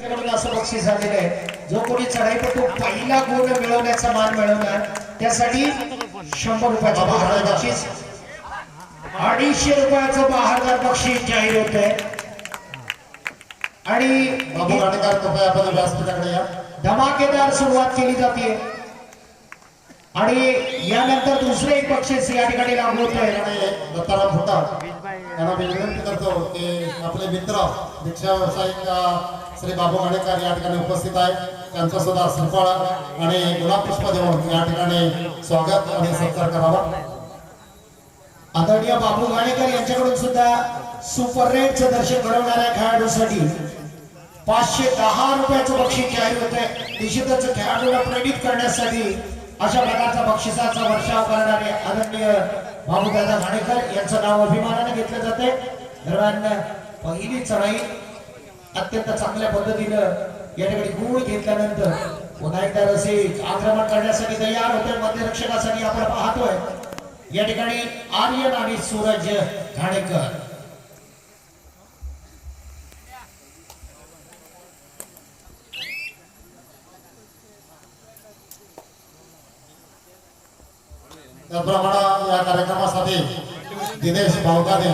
त्याच्याकडून असं बक्षीस झालेलं आहे. जो कोणी चढाईपटू पहिला गुण मिळवण्याचा मान मिळवणार त्यासाठी शंभर रुपयाचं बहारदार बक्षीस. अडीचशे रुपयाचं बहारदार बक्षीस जाहीर होत आहे आणि बाबू गाडेकर कृपया आपण व्यासपीठाकडे या. धमाकेदार सुरुवात केली जाते आणि यानंतर दुसरे एक बक्षीस या ठिकाणी लागू होत आहे दत्ताराम फुटाळ यांना मी विनंती करतो की आपले मित्र दीक्षा व्यावसायिक श्री बाबू गाडेकर या ठिकाणी उपस्थित आहेत त्यांचं सुद्धा श्रीफळ आणि गुलाब पुष्प देऊन या ठिकाणी स्वागत आणि सत्कार करावा. आदरणीय बाबू गाणेकर यांच्याकडून सुद्धा सुपर रेटचं दर्शन घडवणाऱ्या खेळाडूसाठी पाचशे दहा रुपयाचं बक्षीस जाहीर होत निश्चितच खेळाडूला प्रेरित करण्यासाठी अशा प्रकारचा बक्षिसाचा वर्षाव करणारे आदरणीय बाबूदादा घाणेकर यांचं नाव अभिमानाने घेतलं जाते दरम्यान पहिली चढाई अत्यंत चांगल्या पद्धतीनं या ठिकाणी गुळ घेतल्यानंतर पुन्हा एकदा रसिक आक्रमण करण्यासाठी तयार होते मध्यरक्षकासाठी आपण पाहतोय. या ठिकाणी आर्यन आणि सूरज घाणेकर. त्याप्रमाणे या कार्यक्रमासाठी दिनेश भावकाने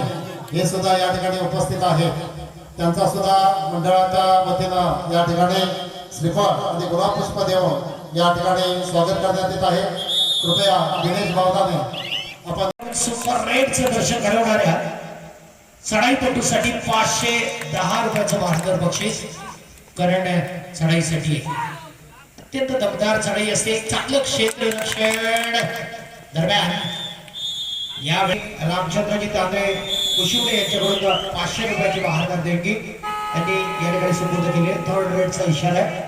हे सुद्धा या ठिकाणी उपस्थित आहेत. त्यांचा सुद्धा मंडळाच्या वतीनं या ठिकाणी श्रीफळ आणि गुलाब पुष्प देऊन या ठिकाणी स्वागत करण्यात येत आहे. कृपया दिनेश भावनाने आपण सुपर रेडचे दर्शन घडवणाऱ्या चढाईपटूसाठी पाचशे दहा रुपयाचं भारदर बक्षीस कारण चढाईसाठी अत्यंत दमदार चढाई असते. चांगलं क्षेत्र रक्षण दरम्यान. यावेळी रामचंद्रजी तांदळे कुशिवडे यांच्याकडून पाचशे रुपयाची बहादर देणगी. त्यांनी या ठिकाणी सुपूर्द केली. थर्ड रेटचा इशारा आहे.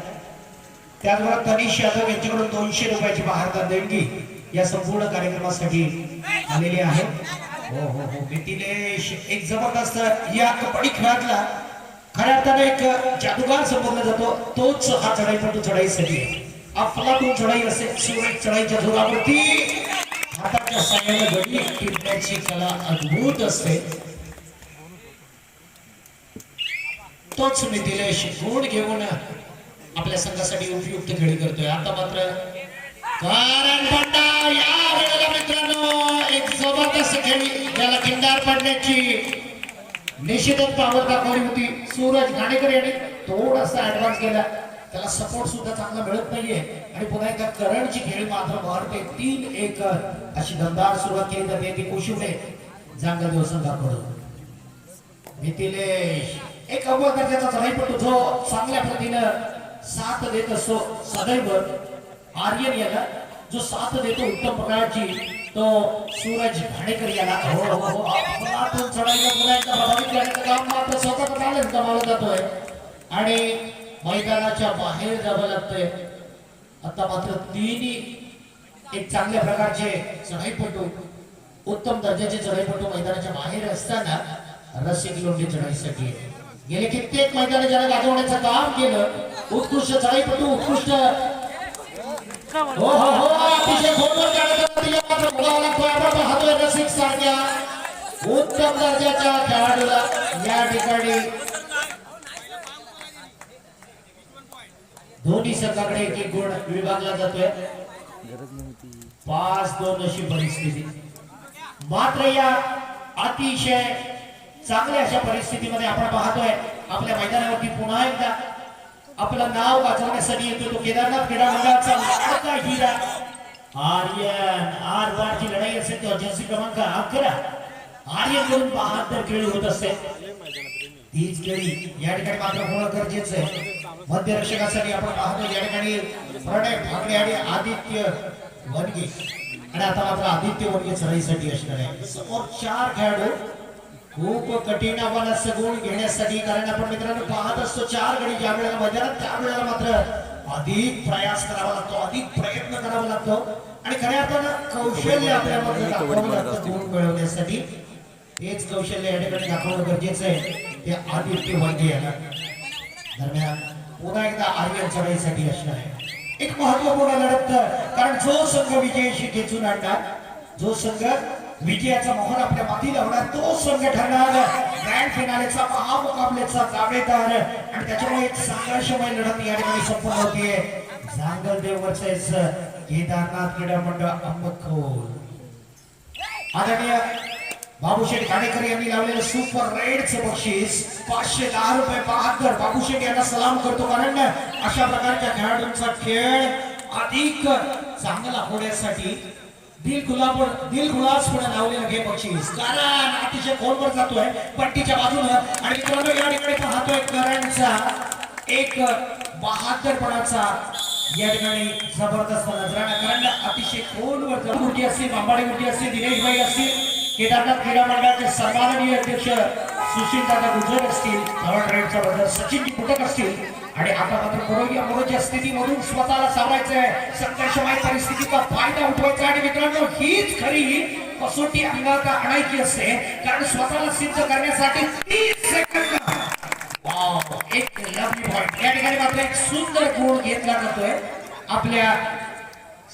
त्याचबरोबर तनिष यादव यांच्याकडून दोनशे रुपयाची बहारदार देणगी या संपूर्ण कार्यक्रमासाठी आलेली आहे. हो हो हो. मिथिलेश एक जबरदस्त या कबड्डी खेळातला खऱ्या अर्थाने एक जादूगार संबोधला जातो. तोच हा चढाईपटू चढाईसाठी आहे. अफलातून चढाई असेल सुरेख चढाईच्या जोरावरती. हाताच्या साह्याने गडी टिपण्याची कला अद्भुत असते. तोच मिथिलेश गुण घेऊन आपल्या संघासाठी उपयुक्त खेळी करतोय. आता मात्र कारण पंडा या वेळेला मित्रांनो एक जबरदस्त खेळी त्याला किंडार पडण्याची निश्चितच पावर दाखवली होती. सूरज घाणेकर यांनी थोडासा ऍडव्हान्स केला. त्याला सपोर्ट सुद्धा चांगला मिळत नाहीये. आणि पुन्हा एकदा करणची खेळी मात्र मारते तीन एक अशी दमदार सुरुवात केली जाते ती कुशिवडे जांगा दिवस संघाकडून मिथिलेश एक अव्वल दर्जाचा चढाईपटू जो चांगल्या पद्धतीनं साथ देत असतो सदैव. आर्यन याला जो साथ देतो उत्तम प्रकारची तो सूरज घाणेकर याला. हो हो हो. चढाईला पुन्हा एकदा प्रभावित करण्याचं काम मात्र स्वतः टॅलेंट कमावला जातोय. आणि मैदानाच्या बाहेर जावं लागतंय. आता मात्र तिन्ही एक चांगल्या प्रकारचे चढाईपटू उत्तम दर्जाचे चढाईपटू मैदानाच्या बाहेर असताना रसिक लोंढी चढाईसाठी गेले कित्येक मैदान ज्याला गाजवण्याचं काम केलं. उत्कृष्ट चढाईपटू उत्कृष्ट. हो हो हो अतिशय रसिक सारख्या उत्तम दर्जाच्या खेळाडूला या ठिकाणी दोन्ही संघाकडे एक एक गुण विभागला जातोय. पाच दोन अशी परिस्थिती. मात्र या अतिशय चांगल्या अशा परिस्थितीमध्ये आपण पाहतोय आपल्या मैदानावरती पुन्हा एकदा आपलं नाव वाचवण्यासाठी येतो तो केदारनाथ क्रीडा मंडळाचा हिरा. आर्यन आर बारची लढाई असेल तो जर्सी क्रमांक अकरा. आर्यन करून बहात्तर खेळी होत असते. तीच खेळी या ठिकाणी मात्र होणं गरजेचं आहे. मध्यरक्षकासाठी आपण पाहतो या ठिकाणी प्रणय भागडे आणि आदित्य वनगे. आणि आता मात्र आदित्य वनगे चढाईसाठी असणार आहे. समोर चार खेळाडू. खूप कठीण आव्हानाचं गुण घेण्यासाठी कारण आपण मित्रांनो पाहत असतो चार गडी ज्या वेळेला मैदानात त्या वेळेला मात्र अधिक प्रयास करावा लागतो अधिक प्रयत्न करावा लागतो. आणि खऱ्या अर्थानं कौशल्य आपल्यामध्ये दाखवावं लागतं गुण मिळवण्यासाठी. हेच कौशल्य या ठिकाणी दाखवणं गरजेचं आहे. ते आदित्य वैद्य याला दरम्यान पुन्हा एकदा आर्यन चढाईसाठी असणार आहे. एक महत्त्वपूर्ण लढत कारण जो संघ विजयाशी खेचून आणणार जो संघ विजयाचा मोहर आपल्या माथी लावणार तो संघ ठरणार. ग्रँड फिनालेचा महामुकाबल्याचा दावेदार आणि त्याच्यामुळे एक संघर्षमय लढत या ठिकाणी संपन्न होतीये. जांगल देव वर्सेस केदारनाथ क्रीडा मंडळ अंबखोल. आदरणीय बाबूशेठ काणेकर यांनी लावलेलं सुपर रेडचं बक्षीस पाचशे दहा रुपये बहात्तर बाबूशेठ यांना सलाम करतो कारण अशा प्रकारच्या खेळाडूंचा खेळ अधिक चांगला होण्यासाठी दिल गुलाब दिल गुलाबपणे लावलेलं हे बक्षीस. कारण अतिशय खोलवर जातोय पट्टीच्या बाजूनं. आणि मित्रांनो या ठिकाणी पाहतोय करणचा एक बहात्तरपणाचा या ठिकाणी जबरदस्त नजराणा कारण अतिशय खोलवर जाऊन मूर्ती असतील बांबाडी मूर्ती असतील दिनेश भाई असतील केदारनाथ क्रीडा मंडळाचे सन्माननीय अध्यक्ष सुशील दादा गुजर असतील थर्ड रेडचा बदल सचिन कुटक असतील आणि आता मात्र बरोबर बरोबरच्या स्थितीमधून स्वतःला सावरायचंय. संघर्षमय परिस्थितीचा फायदा उठवायचा आणि मित्रांनो हीच खरी कसोटी अंगात आणायची असते. कारण स्वतःला सिद्ध करण्यासाठी तीस सेकंद एक लवली पॉइंट या ठिकाणी मात्र एक सुंदर गुण घेतला जातोय. आपल्या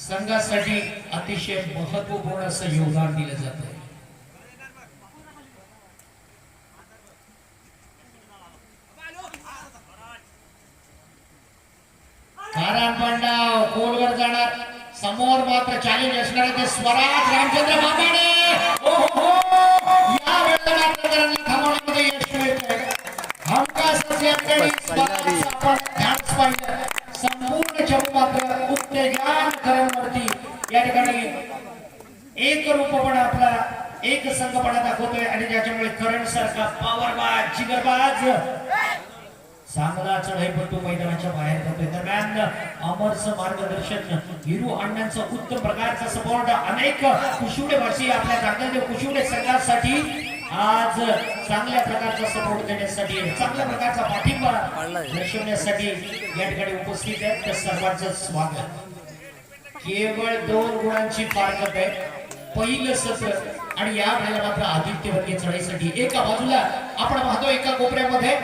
संघासाठी अतिशय महत्त्वपूर्ण असं योगदान दिलं जातं कारण पांडाव गोलवर जाणार. समोर मात्र चॅलेंज असणार ते स्वराज रामचंद्र हो या वेळेला थांबवण्यामध्ये यश मिळतंय. हमखास असल्याकडे स्वराज आपण ध्यानच पाहिजे. संपूर्ण चमू मात्र उत्तेजन करण्यावरती या ठिकाणी एक रूपपणा आपला एक संघपणा दाखवतोय आणि ज्याच्यामुळे करण सारखा पॉवरबाज जिगरबाज. चांगला चढाईपटू मैदानाच्या बाहेर जातोय. दरम्यान अमरचं मार्गदर्शन हिरू अण्णांचं उत्तम प्रकारचा सपोर्ट अनेक कुशुडे भाषी आपल्या चांगल्या कुशुडे संघासाठी आज चांगल्या प्रकारचा सपोर्ट देण्यासाठी चांगल्या प्रकारचा पाठिंबा दर्शवण्यासाठी या ठिकाणी उपस्थित आहेत. त्या सर्वांचं स्वागत. केवळ दोन गुणांची फारकत आहे. पहिलं सत्र आणि या वेळेला मात्र आदित्यवर्गीय चढाईसाठी. एका बाजूला आपण पाहतो एका कोपऱ्यामध्ये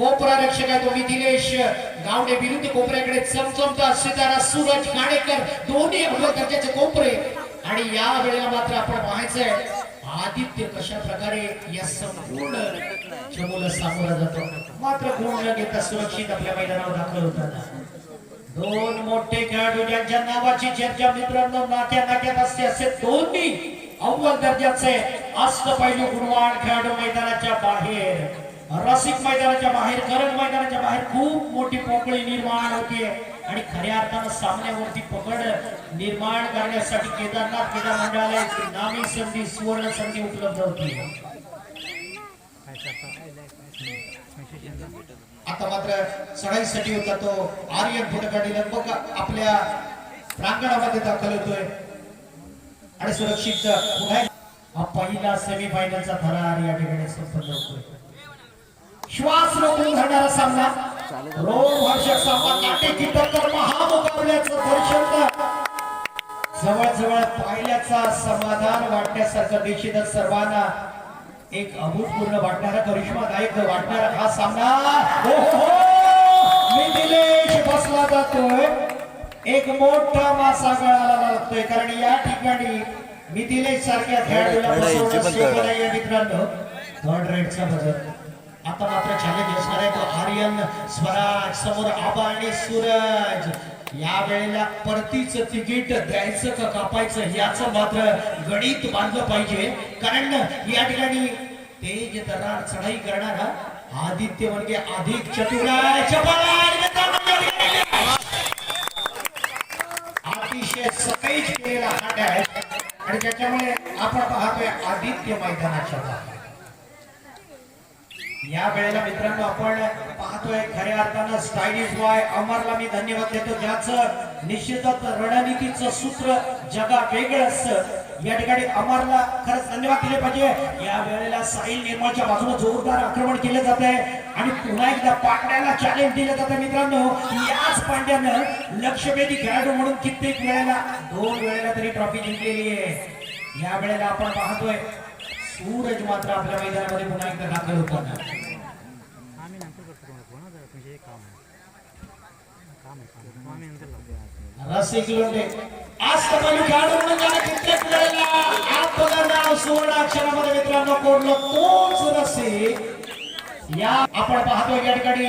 कोपरा रक्षक आहे तो मिथिलेश गावडे विरुद्ध कोपऱ्याकडे चमचमता सितारा सूरज गाडेकर दोन्ही अव्वल दर्जाचे कोपरे. आणि या वेळेला मात्र आपण पाहायचंय आदित्य कशा प्रकारे या संपूर्ण चमूला सामोरा जातो. मात्र गुण न घेता सुरक्षित आपल्या मैदानावर दाखल होतात दोन मोठे खेळाडू ज्यांच्या नावाची चर्चा मित्रांनो नाट्या नाट्यात असते असे दोन्ही अव्वल दर्जाचे अष्टपैलू गुणवान खेळाडू मैदानाच्या बाहेर. रसिक मैदानाच्या बाहेर करण मैदानाच्या बाहेर खूप मोठी पोकळी निर्माण होतीये. आणि खऱ्या अर्थानं सामन्यावरती पकड निर्माण करण्यासाठी केदारनाथ क्रीडा मंडळाला एक नामी संधी सुवर्ण संधी उपलब्ध होती आता मात्र चढाईसाठी होता तो आर्यन फुटकाठी बघ आपल्या प्रांगणामध्ये दाखल होतोय. आणि सुरक्षित पुन्हा हा पहिला सेमीफायनलचा थरार या ठिकाणी संपन्न होतोय. श्वास रोखून धरणारा सामना. रोमहर्षक सामना काटेकी टक्कर महामुकाबल्याचं दर्शन जवळजवळ पाहिल्याचा समाधान वाटण्यासारखं निश्चितच सर्वांना एक अभूतपूर्व वाटणारा करिश्मादायक वाटणारा हा सामना. हो हो हो. मिथिलेश बसला जातोय. एक मोठा मासा गळाला लागतोय कारण या ठिकाणी मिथिलेश सारख्या खेळाडूला बसवणं मित्रांनो? थर्ड रेडचा बदल. आता मात्र चॅलेंज असणार आहे तो आर्यन स्वराज समोर आबा आणि सूरज. या वेळेला परतीच तिकीट द्यायचं का कापायचं याच मात्र गणित बांधलं पाहिजे. कारण या ठिकाणी तेज दरार चढाई करणारा आदित्य म्हणजे अधिक चतुराय. अतिशय सकाळीच केलेला हाट आहे. आणि त्याच्यामुळे आपण पाहतोय आदित्य मैदानाच्या बाहेर. या वेळेला मित्रांनो आपण पाहतोय खऱ्या अर्थानं स्टायलिश बॉय अमरला मी धन्यवाद देतो. ज्याचं निश्चितच रणनीतीचं सूत्र जगा वेगळं असतं. या ठिकाणी अमरला खरंच धन्यवाद दिले पाहिजे. या वेळेला साहिल निर्माच्या बाजूने जोरदार आक्रमण केलं जात आहे आणि पुन्हा एकदा पांड्याला चॅलेंज दिलं जातं मित्रांनो. याच पांड्यानं लक्षवेधी खेळाडू म्हणून कित्येक वेळेला दोन वेळेला तरी ट्रॉफी जिंकलेली आहे. या वेळेला आपण पाहतोय सूरज मात्र आपल्या मैदानामध्ये पुन्हा एकदा दाखल होताना. आम्ही नंतर करतो तुमचे काम काम आहे आम्ही नंतर रसिक आज तुम्हाला खेळाडू म्हणून जाणं कित्येक वेळेला सुवर्ण अक्षरामध्ये मित्रांनो कोडलं तोच या आपण पाहतो या ठिकाणी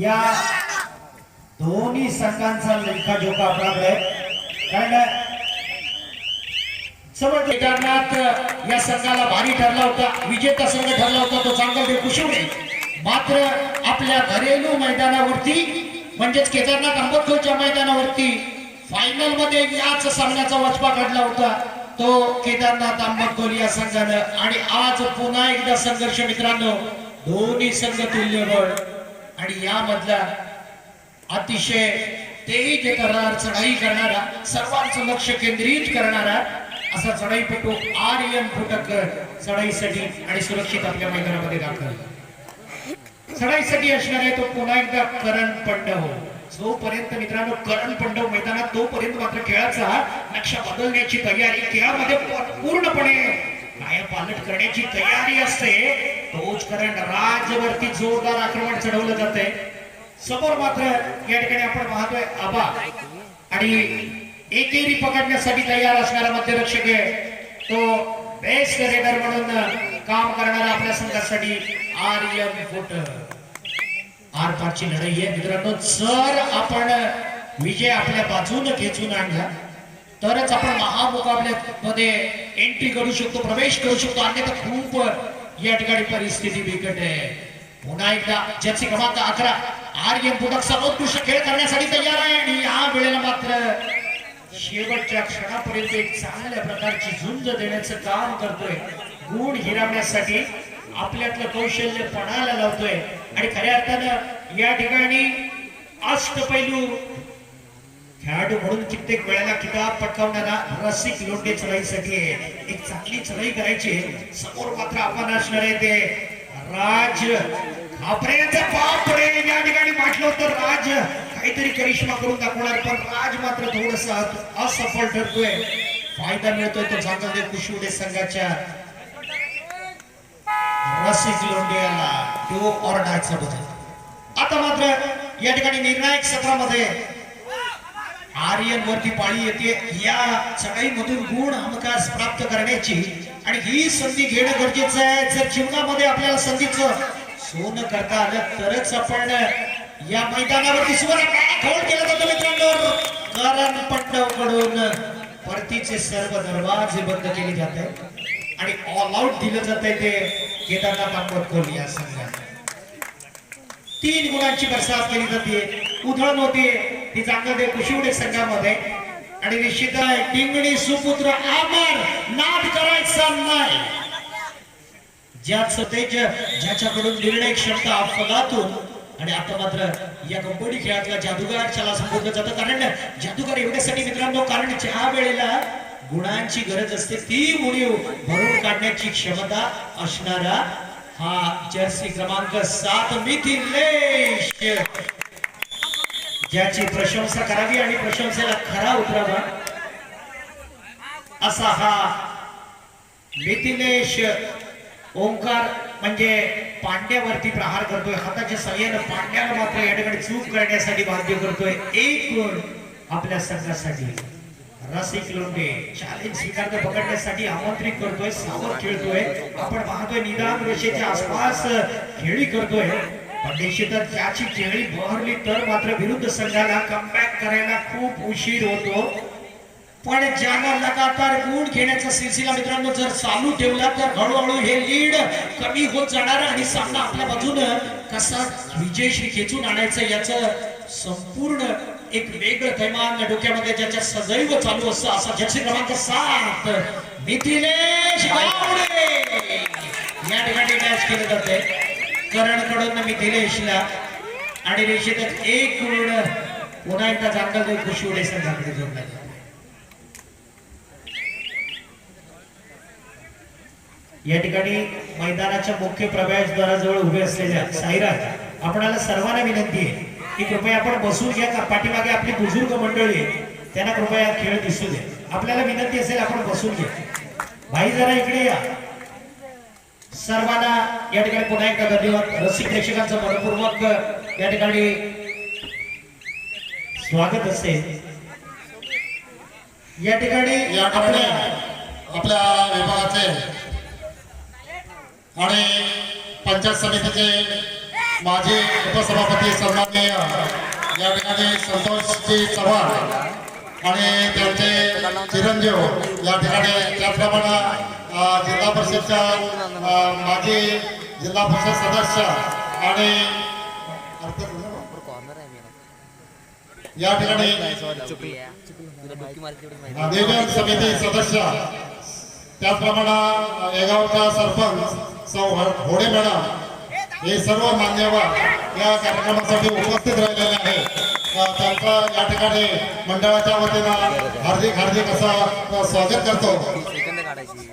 या दोन्ही संघांचा लेखाजोखा आपल्याकडे. आहे. कारण समज केदारनाथ या संघाला भारी ठरला होता विजेता संघ ठरला होता तो चांगला कुशिवणे मात्र आपल्या घरेलू मैदानावरती म्हणजेच केदारनाथ आंबेडकरच्या मैदानावरती फायनलमध्ये याच सामन्याचा वचपा काढला होता. तो केदारनाथ आंबेडकर या संघानं. आणि आज पुन्हा एकदा संघर्ष मित्रांनो दोन्ही संघ तुल्यबळ. आणि यामधला अतिशय तेज करणार चढाई करणारा सर्वांचं लक्ष केंद्रित करणारा असा चढाईपटू आर्यन फुटकर चढाईसाठी आणि सुरक्षित आपल्या मैदानामध्ये दाखल. चढाईसाठी असणार आहे तो पुन्हा एकदा करण पंडव. जोपर्यंत मित्रांनो करण पंडव मैदानात तोपर्यंत मात्र खेळाचा नक्षा बदलण्याची तयारी खेळामध्ये पूर्णपणे पाया पालट करण्याची तयारी असते. तोच करंट राजवरती जोरदार आक्रमण चढवलं जाते समोर मात्र या ठिकाणी आपण पाहतोय आबा. आणि एकेरी पकडण्यासाठी तयार असणारा मध्यरक्षक आहे. तो बेस्ट रेडर म्हणून काम करणारा आपल्या संघासाठी आर्यन फुट आर पारची लढाई आहे. मित्रांनो जर आपण विजय आपल्या बाजूने खेचून आणला तरच आपण महामुकाबल्यामध्ये एंट्री करू शकतो प्रवेश करू शकतो. अन्यथा खूप या ठिकाणी परिस्थिती बिकट आहे. पुन्हा एकदा ज्याचे क्रमांक अकरा आर्यन बुडक सर्वोत्कृष्ट खेळ करण्यासाठी तयार आहे आणि या वेळेला मात्र शेवटच्या क्षणापर्यंत एक चांगल्या प्रकारची झुंज देण्याचं काम करतोय. गुण हिरावण्यासाठी आपल्यातलं कौशल्य पणाला लावतोय. आणि खऱ्या अर्थानं या ठिकाणी अष्टपैलू खेळाडू म्हणून कित्येक वेळेला किताब पटकावणारा रसिक लोंढे चढाईसाठी एक चांगली चढाई करायची. समोर मात्र आपण असणार आहे ते राज खापऱ्याचा या ठिकाणी म्हटलं तर राज. काहीतरी करिश्मा करून दाखवणार पण राज मात्र थोडस असफल ठरतोय. फायदा मिळतोय तो चांगले कुशिवडे संघाच्या रसिक लोंढे याला. तो ऑर्डायचा बदल. आता मात्र या ठिकाणी निर्णायक सत्रामध्ये आर्यन वरती पाळी येते. या सगळीमधून गुण हमखास प्राप्त करण्याची आणि ही संधी घेणं गरजेचं आहे. जर जीवनामध्ये आपल्याला संधीचं सोनं करता आलं तरच आपण या मैदानावरती सुवर्ण खोल केलं जातं मित्रांनो. कारण पट्टवकडून परतीचे सर्व दरवाजे बंद केले जात. आहेत आणि ऑल आउट दिलं जात आहे ते केदारनाथ आंबेडकर या संघात. तीन गुणांची बरसात केली जाते. उधळण होते. ती चांगलं कुशिवडे संघामध्ये. आणि निश्चित आहे टिंगणी सुपुत्र आमर नाद करायचा नाही. ज्याच तेज ज्याच्याकडून निर्णय क्षमता अपघातून आणि आता मात्र या कबड्डी खेळातला जादूगार त्याला संबोधलं जातं कारण जादूगार एवढ्यासाठी मित्रांनो कारण ज्या वेळेला गुणांची गरज असते ती उणीव भरून काढण्याची क्षमता असणारा हा जर्सी क्रमांक सात मिथिलेश. ज्याची प्रशंसा करावी आणि प्रशंसेला खरा उतरावा. असा हा मिथिलेश ओंकार म्हणजे पांड्यावरती प्रहार करतोय. हाताच्या सहाय्यानं पांड्याला मात्र या ठिकाणी चूक करण्यासाठी बाध्य करतोय. एक गुण आपल्या संघासाठी. रसिक लोंढे चॅलेंज स्वीकारता पकडण्यासाठी आमंत्रित करतोय सावध खेळतोय. आपण पाहतोय निदान रेषेच्या आसपास खेळी करतोय. पण निश्चितच ज्याची खेळी बहरली तर मात्र विरुद्ध संघाला कमबॅक करायला खूप उशीर होतो. पण ज्याला लगातार गुण घेण्याचा सिलसिला मित्रांनो जर चालू ठेवला तर हळूहळू हे लीड कमी होत जाणार आणि सामना आपल्या बाजूनं कसा विजयश्री खेचून आणायचं याचं संपूर्ण एक वेगळं थैमान डोक्यामध्ये ज्याच्या सदैव चालू असतं असा जर्सी क्रमांक सात मिथिलेश गावडे. या ठिकाणी मॅच केलं जाते. करणकडून मिथिलेशला आणि निश्चितच एक गुण पुन्हा एकदा चांगलं कुशिवडे संघाकडे जोडला या ठिकाणी मैदानाच्या मुख्य प्रवेशद्वाराजवळ उभे असलेल्या साईराज आपणाला सर्वांना विनंती आहे की कृपया आपण बसून घ्या का पाठीमागे आपली बुजुर्ग मंडळी आहे त्यांना कृपया खेळ दिसू दे आपल्याला विनंती असेल आपण बसून घ्या. भाई जरा इकडे या. सर्वांना या ठिकाणी पुन्हा एकदा धन्यवाद. रसिक प्रेक्षकांचं मनपूर्वक या ठिकाणी स्वागत असेल या ठिकाणी या ठिकाणी आपल्या आपल्या विभागाचे आणि पंचायत समितीचे माजी उपसभापती सन्माननीय या ठिकाणी संतोषजी चव्हाण आणि त्यांचे चिरंजीव या ठिकाणी त्याचप्रमाणे जिल्हा परिषदच्या माजी जिल्हा परिषद सदस्य आणि या ठिकाणी नियोजन समिती सदस्य त्याचप्रमाणे येगावचा सरपंच सौ होडे मॅडम हे सर्व मान्यवर या कार्यक्रमासाठी उपस्थित राहिलेले आहेत. अ, त्यांचं या ठिकाणी मंडळाच्या वतीनं हार्दिक हार्दिक असं स्वागत करतो सेकंद काढायची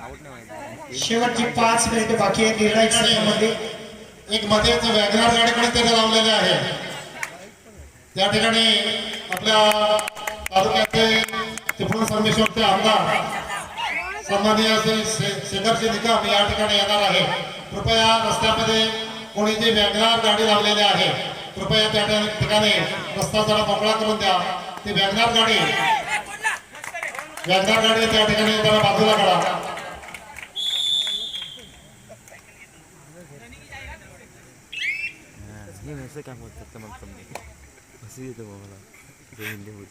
आउट नाही व्हायचं शेवटची पाच मिनिट बाकी आहे निर्णायक सत्रामध्ये एक मध्येच वॅगनार गाडीकडे त्याला लावलेले आहे. त्या ठिकाणी आपल्या तालुक्याचे त्रिपुरा संगमेश्वरचे आमदार सन्माननीय शेखरजी निकम या ठिकाणी येणार आहे. कृपया रस्त्यामध्ये कोणी जी वॅगनार गाडी लावलेली आहे कृपया त्या ठिकाणी- ठिकाणी रस्ता जरा मोकळा करून द्या. ती वॅगनार गाडी वॅगनार गाडी त्या ठिकाणी त्याला बाजूला काढा काम होतं समजा असं येतं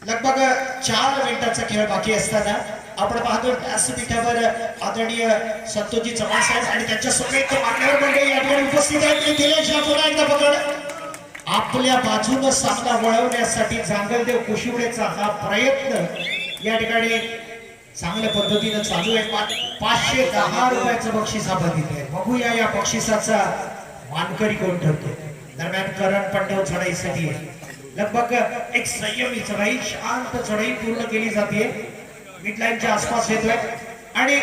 लगभग चार मिनिटाचा खेळ बाकी असताना आपण पाहतो व्यासपीठावर आदरणीय संतोषजी चव्हाण साहेब आणि त्यांच्या समेत मान्यवर मंडळी या ठिकाणी उपस्थित आहेत. मी दिलेश पुन्हा एकदा पकड. आपल्या बाजूनं सामना वळवण्यासाठी जांगलदेव कुशिवडेचा हा प्रयत्न या ठिकाणी चांगल्या पद्धतीनं चालू आहे. पा- पाचशे दहा रुपयाचं बक्षीस हा बघितलं आहे बघूया या बक्षिसाचा मानकरी कोण ठरतो दरम्यान करण पंडव चढाईसाठी लगभग एक संयमी चढाई शांत चढाई पूर्ण केली जाते मिडलाईनच्या आसपास येतोय. आणि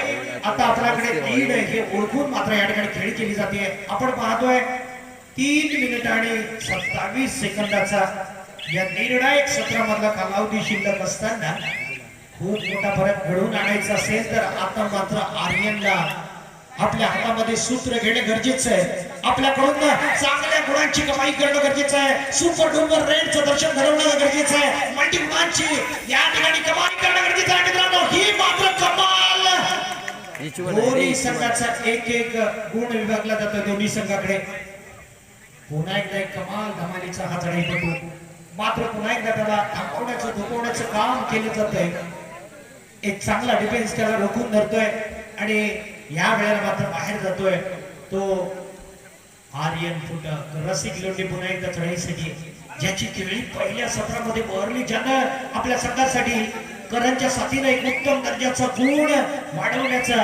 आता आपल्याकडे लीड हे ओळखून मात्र या ठिकाणी खेळी केली जाते आपण पाहतोय तीन मिनिट आणि सत्तावीस सेकंदाचा या निर्णायक सत्रामधला कालावधी शिल्लक असताना खूप मोठा फरक घडवून आणायचा असेल तर आता मात्र आर्यनला आपल्या हातामध्ये सूत्र घेणे गरजेचं आहे. आपल्याकडून चांगल्या गुणांची कमाई करणं गरजेचं आहे. सुपर डुपर रेडचं दर्शन घडवणं गरजेचं आहे. मल्टी गुणांची या ठिकाणी कमाई करणं गरजेचं आहे मित्रांनो. ही मात्र कमाल. दोन्ही संघाचा एक एक गुण विभागला जातो दोन्ही संघाकडे. पुन्हा एकदा एक कमाल धमालीचा हा चढाईपटू मात्र पुन्हा एकदा त्याला थांबवण्याचं धुकवण्याचं काम केलं जात आहे एक चांगला डिफेन्स त्याला रोखून धरतोय आणि या वेळेला मात्र बाहेर जातोय. तो आर्यन फुटक रसिक लोंढे पुन्हा एकदा चढाईसाठी ज्याची केळी पहिल्या सत्रामध्ये बहरली. ज्यानं आपल्या संघासाठी करंच्या साथीनं एक उत्तम दर्जाचा गुण वाढवण्याचा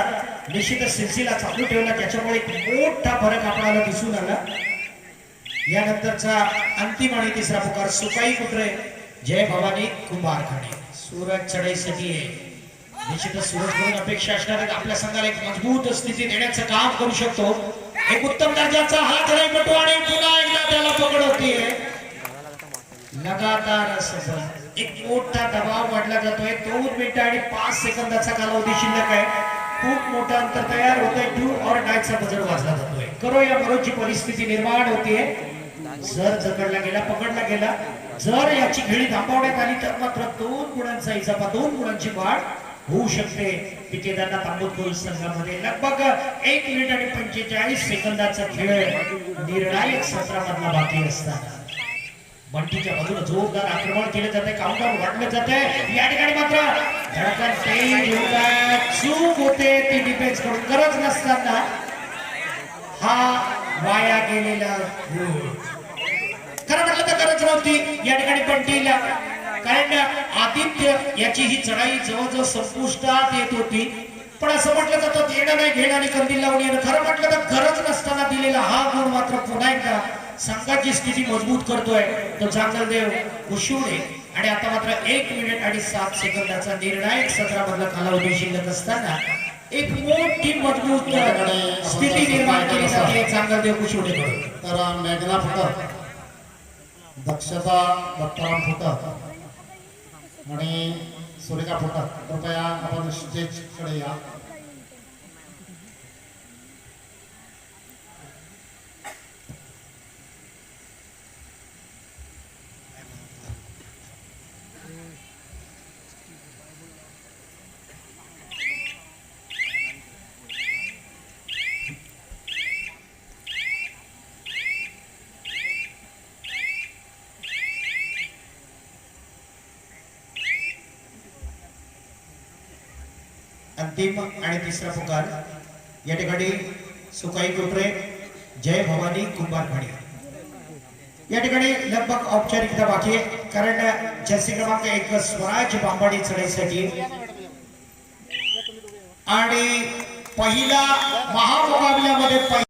निश्चितच सिलसिला चालू ठेवला. त्याच्यामुळे एक मोठा फरक आपल्याला दिसून आला. यानंतरचा अंतिम आणि तिसरा पुकार सुकाई कुत्रे. जय भवानी कुंभारखाने. सूरज चढाईसाठी आहे निश्चितच सूरज म्हणून अपेक्षा असणार आपल्या संघाला एक मजबूत स्थिती देण्याचं काम करू शकतो. एक उत्तम दर्जाचा हा चढाईपटू आणि पुन्हा एकदा त्याला पकड होतीये लगातार एक मोठा दबाव वाढला जातोय. दोन मिनिटं आणि पाच सेकंदाचा कालावधी शिल्लक आहे. खूप मोठं अंतर तयार होतंय. टू और डायचा बजर वाजला जातोय. करो या मरोची परिस्थिती निर्माण होतीये. जर जकडला गेला पकडला गेला जर याची खेळी थांबवण्यात आली तर मात्र दोन गुणांचा इजाफा दोन गुणांची वाढ होऊ शकते. पिकेदांना तांबूतपूर संघामध्ये लगभग एक मिनिट आणि पंचेचाळीस सेकंदाचा खेळ निर्णायक सत्रामधला बाकी असतात बंटीच्या बाजूला जोरदार आक्रमण केलं जाते काउंटर वाढलं जाते या ठिकाणी मात्र धडकन चूक होते ती डिफेन्स करून. गरज नसताना हा वाया गेलेला खरं म्हटलं तर गरज नव्हती. या ठिकाणी बंटीला कारण आदित्य याची ही चढाई जवळजवळ संपुष्टात येत होती. पण असं म्हटलं जातं येणं नाही घेणं आणि कंदील लावून येणं. खरं म्हटलं तर गरज नसताना दिलेला हा गुण मात्र पुन्हा एकदा संघाची स्थिती मजबूत करतोय. तो चांगलदेव कुशिवडे आणि आता मात्र एक मिनिट आणि सात सेकंदाचा निर्णायक सत्रामधला कालावधी शिल्लक असताना एक मोठी मजबूत स्थिती निर्माण केली जाते चांगलदेव कुशिवडे तर मेघना फुटक. दक्षता दत्ताराम फुटक. आणि सुरेखा फुटक कृपया आपण स्टेजकडे या अंतिम आणि तिसरा पुकार. या ठिकाणी सुकाई कोटरे जय भवानी कुंभार म्हणे या ठिकाणी लगभग औपचारिकता बाकी आहे कारण जर्सी क्रमांक एक स्वराज बांबाडी चढाईसाठी आणि पहिला महामुकाबल्यामध्ये पहिला